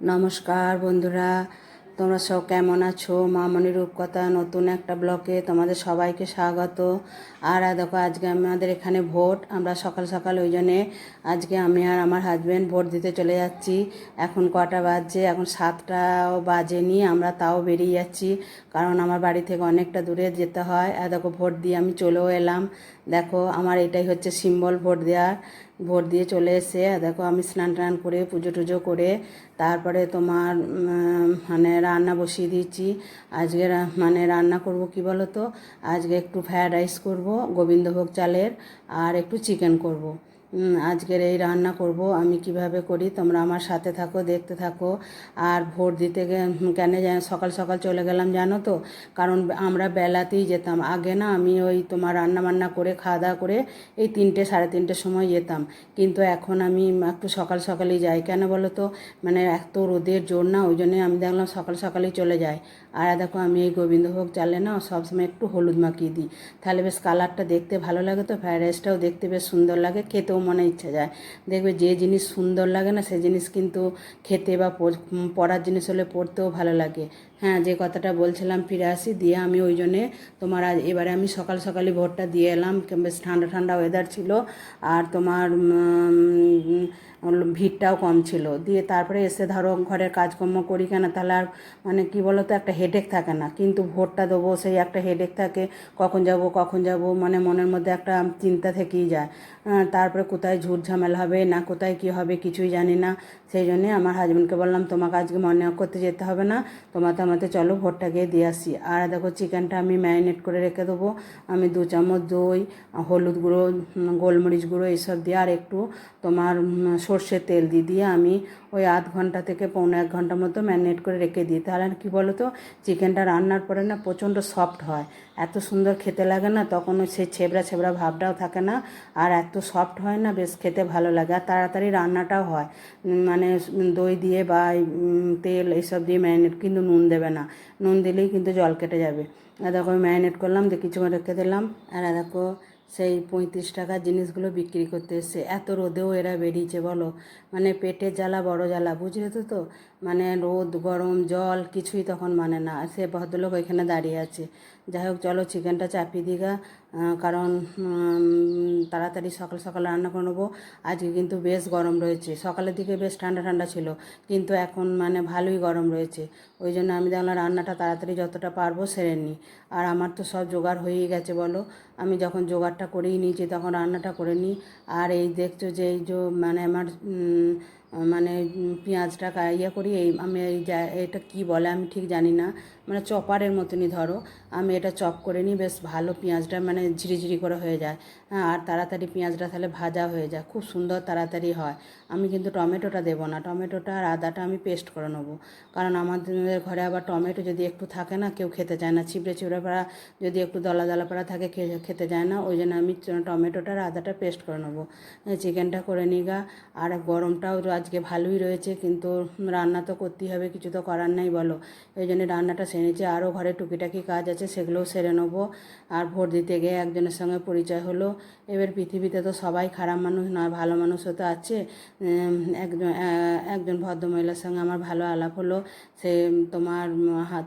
নমস্কার বন্ধুরা, তোমরা সব কেমন আছো? মামনি রূপকথা নতুন একটা ব্লকে তোমাদের সবাইকে স্বাগত। আর দেখো, আজকে আমাদের এখানে ভোট। আমরা সকাল সকাল ওই জন্যে আজকে আমি আর আমার হাজব্যান্ড ভোট দিতে চলে যাচ্ছি। এখন কটা বাজছে? এখন সাতটাও বাজেনি, আমরা তাও বেরিয়ে যাচ্ছি। কারণ আমার বাড়ি থেকে অনেকটা দূরে যেতে হয়। আর দেখো, ভোট দিয়ে আমি চলেও এলাম। দেখো, আমার এটাই হচ্ছে সিম্বল ভোট দেওয়ার। ভোট দিয়ে চলে এসে দেখো আমি স্নান টান করে, পুজো টুজো করে, তারপরে তোমার মানে রান্না বসিয়ে দিয়েছি আজকে মানে রান্না করব কি বলো তো আজকে একটু ফ্রায়েড রাইস করব, গোবিন্দভোগ চালের, আর একটু চিকেন করব। আজকের এই রান্না করব। আমি কীভাবে করি, তোমরা আমার সাথে থাকো, দেখতে থাকো। আর ভোট দিতে কেন সকাল সকাল চলে গেলাম, জানো তো? কারণ আমরা বেলাতেই যেতাম। আগে না, আমি ওই তোমার রান্না বান্না করে খাওয়া দাওয়া করে এই তিনটে, সাড়ে তিনটের সময় যেতাম। কিন্তু এখন আমি একটু সকাল সকালেই যাই। কেন বলো তো? মানে এত রোদের জোর না, ওই জন্যে আমি দেখলাম সকাল সকালেই চলে যাই আর দেখো, আমি এই গোবিন্দভোগ চালে না সবসময় একটু হলুদ মাখিয়ে দিই। তাহলে বেশ কালারটা দেখতে ভালো লাগে তো ফ্রায়েড রাইসটাও দেখতে বেশ সুন্দর লাগে, খেতেও মনে ইচ্ছা যায়। দেখবে যে জিনিস সুন্দর লাগে না, সে জিনিস কিন্তু খেতে বা পড়ার জিনিস হলে পড়তেও ভালো লাগে। হ্যাঁ যে কথাটা বলছিলাম ফিরে আসি, দিয়ে আমি ওই জন্যে তোমার আজ এবারে আমি সকাল সকালই ভোটটা দিয়ে এলাম, বেশ ঠান্ডা ঠান্ডা ওয়েদার ছিল আর তোমার ভিড়টাও কম ছিল। দিয়ে তারপরে এসে ধরো ঘরের কাজকর্ম করি কেন, তাহলে আর মানে কী বলো তো একটা হেডেক থাকে না। কিন্তু ভোটটা দেবো, সেই একটা হেডেক থাকে, কখন যাব কখন যাব মানে মনের মধ্যে একটা চিন্তা থেকেই যায়। তারপরে কোথায় ঝুট ঝামেলা হবে, না কোথায় কি হবে কিছুই জানি না। সেই জন্যে আমার হাজব্যান্ডকে বললাম, তোমাকে আজকে মনে করতে যেতে হবে না তোমার তো চলো গিয়ে দিয়ে আসি। আর দেখো চিকেনটা আমি ম্যারিনেট করে রেখে দেবো। আমি দু চামচ দই, হলুদ গুঁড়ো গোলমরিচ গুঁড়ো এইসব দিয়ে আর একটু তোমার সর্ষের তেল দিয়ে দিয়ে আমি ওই আধ ঘণ্টা থেকে পৌনে এক ঘণ্টা মতো ম্যারিনেট করে রেখে দিই। তাহলে কি বলো তো চিকেনটা রান্নার পরে না প্রচণ্ড সফট হয়। এত সুন্দর খেতে লাগে না, তখন ওই সেই ছেবড়া ছেবড়া ভাবটাও থাকে না। আর এত সফট হয় না, বেশ খেতে ভালো লাগে। আর তাড়াতাড়ি রান্নাটাও হয়। মানে দই দিয়ে বা তেল এইসব দিয়ে ম্যারিনেট কিন্তু নুন দেবে না। নুন দিলেই কিন্তু জল কেটে যাবে। আর দেখো, ম্যারিনেট করলাম, দিয়ে কিছুক্ষণ রেখে দিলাম। আর দেখো সেই পঁয়ত্রিশ টাকার জিনিসগুলো বিক্রি করতে এসছে। এত রোদেও এরা বেরিয়েছে বলো। মানে পেটের জ্বালা, বড় জ্বালা, বুঝলে তো তো? মানে রোদ গরম জল কিছুই তখন মানে না। সে ভদ্রলোক ওইখানে দাঁড়িয়ে আছে। যাই হোক চলো চিকেনটা চাপিয়ে আহ, কারণ তাড়াতাড়ি সকাল সকাল রান্না করে নেব। আজকে কিন্তু বেশ গরম রয়েছে। সকালের দিকে বেশ ঠান্ডা ঠান্ডা ছিল কিন্তু এখন মানে ভালোই গরম রয়েছে। ওই জন্য আমি দেখলাম রান্নাটা তাড়াতাড়ি যতটা পারব সেরে নিই। আর আমার তো সব জোগাড় হয়েই গেছে বলো। আমি যখন জোগাড়টা করেই নিয়েছি তখন রান্নাটা করে নিই। আর এই দেখছ যে এই যে মানে আমার মানে পেঁয়াজটা ইয়ে করি, এই আমি এই এটা কি বলে আমি ঠিক জানি না। মানে চপারের মতনই ধরো। আমি এটা চপ করে নিই, বেশ ভালো পেঁয়াজটা মানে ঝিরিঝিরি করে হয়ে যায়। হ্যাঁ আর তাড়াতাড়ি পেঁয়াজটা তাহলে ভাজা হয়ে যায়। খুব সুন্দর তাড়াতাড়ি হয়। আমি কিন্তু টমেটোটা দেবো না। টমেটোটা আর আদাটা আমি পেস্ট করে নেব। কারণ আমাদের ঘরে আবার টমেটো যদি একটু থাকে না, কেউ খেতে চায় না। ছিপড়ে ছিপড়ে পাড়া যদি একটু দলা দলা পাড়া থাকে খেতে যায় না। ওই জন্য আমি টমেটোটা আর আদাটা পেস্ট করে নেব। চিকেনটা করে নিগা। আর গরমটাও আজকে ভালোই রয়েছে, কিন্তু রান্না তো করতেই হবে, কিছু তো করার নাই বলো। এই জন্য রান্নাটা সেরেছি আরও ঘরে টুকিটাকি কাজ আছে, সেগুলোও সেরে নেব। আর ভোট দিতে গিয়ে একজনের সঙ্গে পরিচয় হলো। এবার পৃথিবীতে তো সবাই খারাপ মানুষ নয়, ভালো মানুষও তো আছে। একজন একজন ভদ্রমহিলার সঙ্গে আমার ভালো আলাপ হলো। সে তোমার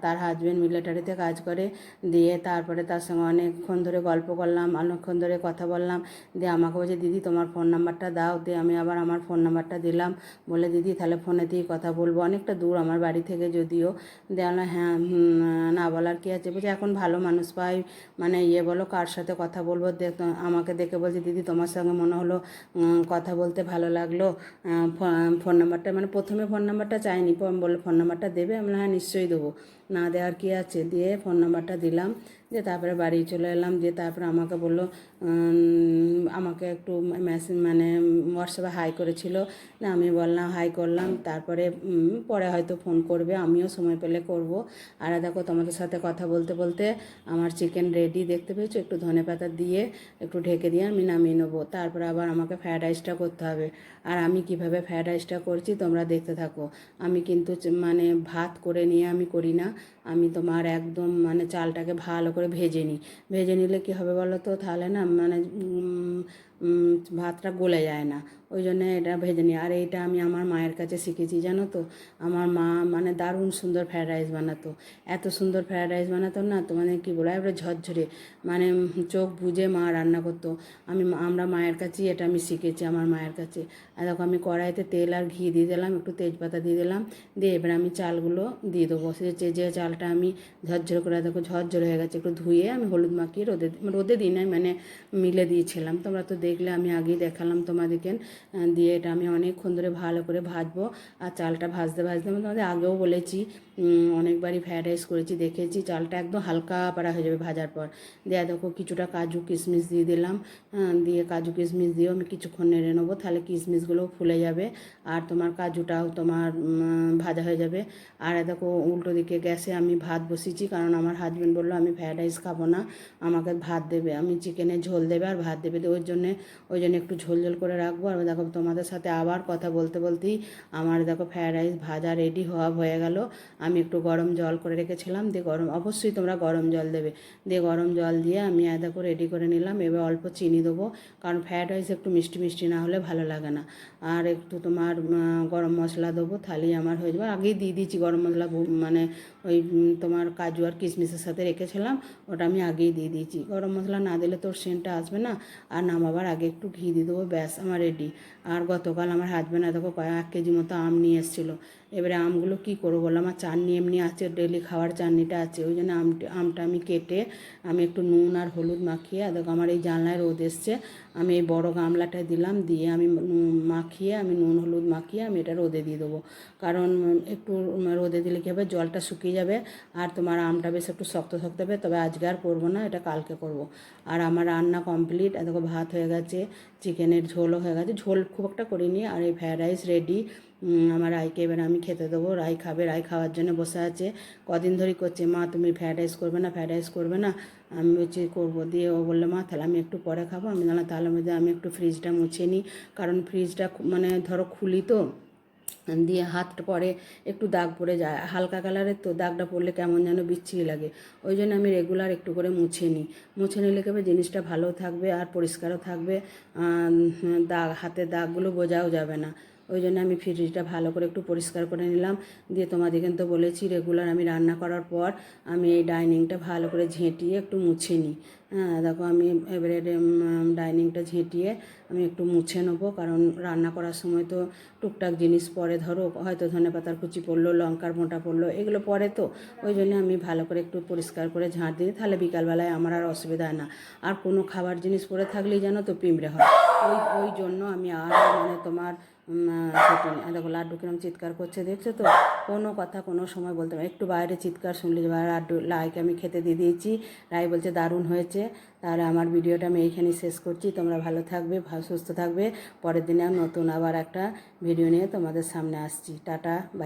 তার হাজব্যান্ড মিলিটারিতে কাজ করে। দিয়ে তারপরে তার সঙ্গে অনেকক্ষণ ধরে গল্প করলাম, অনেকক্ষণ ধরে কথা বললাম। দিয়ে আমাকে বলছে, দিদি, তোমার ফোন নাম্বারটা দাও। দিয়ে আমি আবার আমার ফোন নাম্বারটা দিলাম। বলে দিদি তাহলে ফোনে ফোনেতেই কথা বলব। অনেকটা দূর আমার বাড়ি থেকে যদিও। দিয়ে বললাম, হ্যাঁ না বলার কী আছে? বলছে এখন ভালো মানুষ পাই মানে ইয়ে বলো কার সাথে কথা বলব? আমাকে দেখে বলছে দিদি তোমার সঙ্গে মনে হলো কথা বলতে ভালো লাগল। ফোন নাম্বারটা মানে প্রথমে ফোন নাম্বারটা চাইনি বলল ফোন নাম্বারটা দেবে? আমি বললাম, হ্যাঁ নিশ্চয়ই দেবো। না দেওয়ার কী আছে? দিয়ে ফোন নাম্বারটা দিলাম। দিয়ে তারপরে বাড়ি চলে এলাম দিয়ে তারপরে আমাকে বলল আমাকে একটু মেসেজ মানে হোয়াটসঅ্যাপে হাই করেছিল। না, আমি বললাম, হাই করলাম। তারপরে পরে হয়তো ফোন করবে, আমিও সময় পেলে করব। আর দেখো, তোমাদের সাথে কথা বলতে বলতে আমার চিকেন রেডি, দেখতে পেয়েছ? একটু ধনে পাতা দিয়ে একটু ঢেকে দিয়ে আমি নামিয়ে নেব। তারপরে আবার আমাকে ফ্রায়েড রাইসটা করতে হবে। আর আমি কীভাবে ফ্রায়েড রাইসটা করছি, তোমরা দেখতে থাকো। আমি কিন্তু মানে ভাত করে নিয়ে আমি করি না। আমি তোমার একদম মানে চালটাকে ভালো করে ভেজে নিই। ভেজে নিলে কী হবে বলো তো? তাহলে না মানে ভাতটা গলে যায় না। ওই জন্য এটা ভেজে নিই। আর এইটা আমি আমার মায়ের কাছে শিখেছি, জানো তো? আমার মা মানে দারুণ সুন্দর ফ্রায়েড রাইস বানাতো। এত সুন্দর ফ্রায়েড রাইস বানাতো না তো মানে কী বলো এবারে ঝরঝরে। মানে চোখ বুঝে মা রান্না করতো। আমি আমরা মায়ের কাছেই এটা আমি শিখেছি আমার মায়ের কাছে। আর দেখো আমি কড়াইতে তেল আর ঘি দিয়ে দিলাম, একটু তেজপাতা দিয়ে দিলাম। দিয়ে এবার আমি চালগুলো দিয়ে দেবো। সে যে চালটা আমি ঝরঝরে করে, দেখো ঝরঝরে হয়ে গেছে, একটু ধুয়ে আমি হলুদ মাখিয়ে রোদে রোদে দিই নাই মানে মিলে দিয়েছিলাম। তোমরা তো দেখলে, আমি আগেই দেখালাম তোমাদেরকে দিয়ে এটা আমি অনেকক্ষণ ধরে ভালো করে ভাজবো। আর চালটা ভাজতে ভাজতে আমি তোমাদের আগেও বলেছি অনেকবারই ফ্রায়েড রাইস করেছি, দেখেছি চালটা একদম হালকা পাড়া হয়ে যাবে ভাজার পর। দিয়ে দেখো কিছুটা কাজু কিশমিশ দিয়ে দিলাম দিয়ে কাজু কিশমিশ দিয়েও আমি কিছুক্ষণ নেড়ে নেব, তাহলে কিশমিশগুলোও ফুলে যাবে। আর তোমার কাজুটাও তোমার ভাজা হয়ে যাবে। আর দেখো উল্টো দিকে গ্যাসে আমি ভাত বসিয়েছি, কারণ আমার হাজব্যান্ড বলল, আমি ফ্রায়েড রাইস খাব না, আমাকে ভাত দেবে, আমি চিকেনের ঝোল দেবে আর ভাত দেবে। ওই জন্যে, ওই জন্য একটু ঝোল ঝোল করে রাখব। আর দেখো তোমাদের সাথে আবার কথা বলতে বলতেই আমার দেখো ফ্রায়েড রাইস ভাজা রেডি হওয়া হয়ে গেল। আমি একটু গরম জল করে রেখেছিলাম। দিয়ে গরম, অবশ্যই তোমরা গরম জল দেবে। দিয়ে গরম জল দিয়ে আমি আদা করে রেডি করে নিলাম। এবার অল্প চিনি দেবো। কারণ ফ্রায়েড রাইস একটু মিষ্টি মিষ্টি না হলে ভালো লাগে না। আর একটু তোমার গরম মশলা দেবো থালি আমার হয়ে যাবে। আগেই দিয়ে দিয়েছি গরম মশলা মানে ওই তোমার কাজু আর কিশমিশের সাথে রেখেছিলাম। ওটা আমি আগেই দিয়ে দিয়েছি। গরম মশলা না দিলে তোর সেন্টটা আসবে না। আর নামাবার আগে একটু ঘি দিয়ে দেবো ব্যাস আমার রেডি আর গতকাল আমার হাজব্যান্ড দেখো কয়েক কেজি মতো আম নিয়ে এসেছিল। এবারে আমগুলো কী করব বলো? আমার চাটনি এমনি আছে ডেলি খাওয়ার চাটনিটা আছে। ওই জন্য আমটা আমটা আমি কেটে আমি একটু নুন আর হলুদ মাখিয়ে দেখো আমার এই জানলায় রোদ এসছে, আমি এই বড় গামলাটায় দিলাম, দিয়ে আমি মাখিয়ে, আমি নুন হলুদ মাখিয়ে আমি এটা রোদে দিয়ে দেবো। কারণ একটু রোদে দিলে কী হবে? জলটা শুকিয়ে যাবে, আর তোমার আমটা বেশ একটু শক্ত শক্ত হবে, তবে আজকে আর করব না, এটা কালকে করব। আর আমার রান্না কমপ্লিট দেখো ভাত হয়ে গেছে চিকেনের ঝোলও হয়ে গেছে, ঝোল খুব একটা করিনি। আর এই ফ্রায়েড রাইস রেডি আমার রায়কে এবার আমি খেতে দেবো। রায় খাবে রায় খাওয়ার জন্য বসে আছে। কদিন ধরেই করছে, মা, তুমি ফ্রায়েড রাইস করবে না ফ্রায়েড রাইস করবে না? আমি বলছি, করব। দিয়ে ও বলল, মা, তাহলে আমি একটু পরে খাব। আমি জানলাম তাহলে মধ্যে আমি একটু ফ্রিজটা মুছে নিই। কারণ ফ্রিজটা মানে ধরো খুলি তো দিয়ে হাতটা পরে একটু দাগ পড়ে যায়। হালকা কালারের তো দাগটা পড়লে কেমন যেন বিচ্ছিরি লাগে। ওই জন্য আমি রেগুলার একটু করে মুছে নিই। মুছে নিলে কেবে জিনিসটা ভালো থাকবে আর পরিষ্কারও থাকবে। দাগ হাতে দাগগুলো বোঝাও যাবে না। ওই জন্য আমি ফ্রিজটা ভালো করে একটু পরিষ্কার করে নিলাম। দিয়ে তোমাদেরকে তো বলেছি রেগুলার আমি রান্না করার পর আমি এই ডাইনিংটা ভালো করে ঝেঁটিয়ে একটু মুছে নিই। হ্যাঁ দেখো আমি এবারে ডাইনিংটা ঝেঁটিয়ে আমি একটু মুছে নেব, কারণ রান্না করার সময় তো টুকটাক জিনিস পরে ধরো, হয়তো ধনে পাতার কুচি পড়ল, লঙ্কার মোটা পড়ল, এগুলো পরে তো। ওই জন্য আমি ভালো করে একটু পরিষ্কার করে ঝাঁট দিই তাহলে বিকালবেলায় আমার আর অসুবিধা না। আর কোনো খাবার জিনিস পরে থাকলেই জানো তো পিঁপড়ে হয়। ওই ওই জন্য আমি আর মানে তোমার দেখো, লাড্ডু কিরম চিৎকার করছে, দেখছ তো? কোনো কথা কোনো সময় বলতে পারে একটু বাইরে চিৎকার শুনলে যে লাড্ডু, লাইকে আমি খেতে দিয়ে দিয়েছি। রাই বলছে, দারুণ হয়েছে। তাহলে আমার ভিডিওটা আমি এইখানেই শেষ করছি। তোমরা ভালো থাকবে সুস্থ থাকবে। পরের দিনে নতুন আবার একটা ভিডিও নিয়ে তোমাদের সামনে আসছি। Tata, bye.